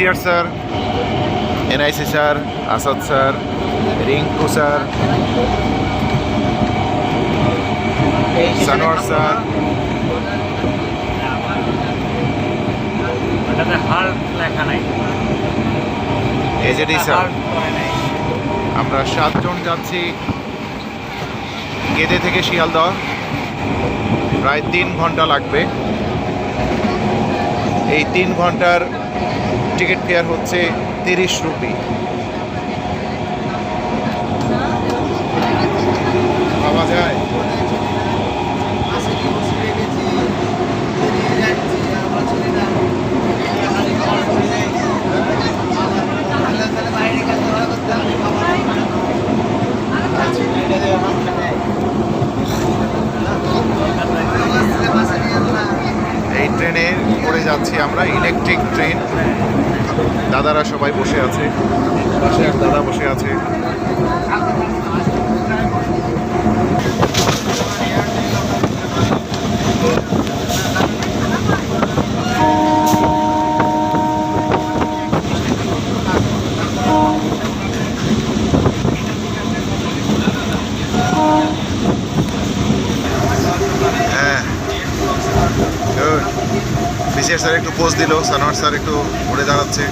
BCR sir NIC sir Asad sir Rinku sir Sanowar sir AZD sir আমরা সাতজন যাচ্ছি। গেদে থেকে শিয়ালদহ। প্রায় তিন ঘণ্টা লাগবে। এই তিন ঘণ্টার টিকিট ফেয়ার হচ্ছে তিরিশ রুপি। পাওয়া যায়। এই ট্রেনে করে যাচ্ছি আমরা ইলেকট্রিক ট্রেন দাদারা সবাই বসে আছে। পাশে এক দাদা বসে আছে। বিশেষ স্যার একটু পোস্ট দিল সানোয়ার স্যার একটু ঘুরে দাঁড়াচ্ছে।